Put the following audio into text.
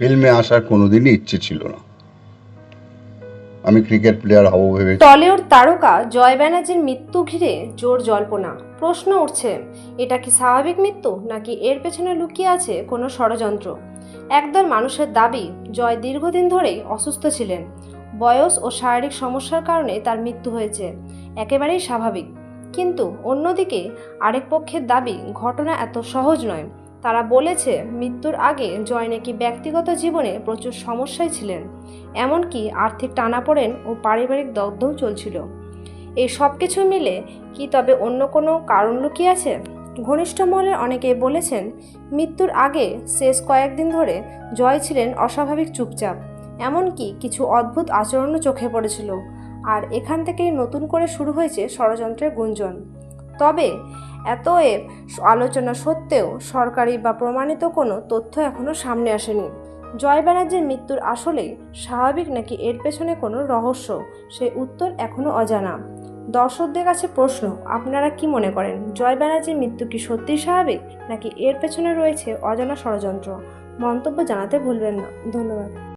ফিল্মে আসার কোনোদিনই ইচ্ছে ছিল না। আমি ক্রিকেট প্লেয়ার হব ভেবে টলিউড তারকা জয় ব্যানার্জির মৃত্যু ঘিরে জোর জল্পনা। প্রশ্ন উঠছে, এটা কি স্বাভাবিক মৃত্যু, নাকি এর পেছনে লুকিয়ে আছে কোনো ষড়যন্ত্র? একদল মানুষের দাবি, জয় দীর্ঘদিন ধরেই অসুস্থ ছিলেন। বয়স ও শারীরিক সমস্যার কারণে তার মৃত্যু হয়েছে। একেবারেই স্বাভাবিক। কিন্তু অন্যদিকে আরেক পক্ষের দাবি, ঘটনা এত সহজ নয়। তারা বলেছে, মৃত্যুর আগে জয় নাকি ব্যক্তিগত জীবনে প্রচুর সমস্যায় ছিলেন, এমনকি আর্থিক টানাপোড়েন ও পারিবারিক দগ্ধও চলছিল। এই সব কিছু মিলে কি তবে অন্য কোনো কারণ লুকিয়ে আছে? ঘনিষ্ঠ মহলের অনেকেই বলেছেন, মৃত্যুর আগে শেষ কয়েকদিন ধরে জয় ছিলেন অস্বাভাবিক চুপচাপ, এমনকি কিছু অদ্ভুত আচরণও চোখে পড়েছিল, আর এখান থেকেই নতুন করে শুরু হয়েছে ষড়যন্ত্রের গুঞ্জন। তবে এত এর আলোচনা সত্ত্বেও সরকারি বা প্রমাণিত কোনো তথ্য এখনও সামনে আসেনি। জয় ব্যানার্জির মৃত্যুর আসলে স্বাভাবিক নাকি এর পেছনে কোনো রহস্য? সেই উত্তর এখনও অজানা। দর্শকদের কাছে প্রশ্ন, আপনারা কি মনে করেন, জয় ব্যানার্জির মৃত্যু কি সত্যিই স্বাভাবিক, নাকি এর পেছনে রয়েছে অজানা ষড়যন্ত্র? মন্তব্য জানাতে ভুলবেন না। ধন্যবাদ।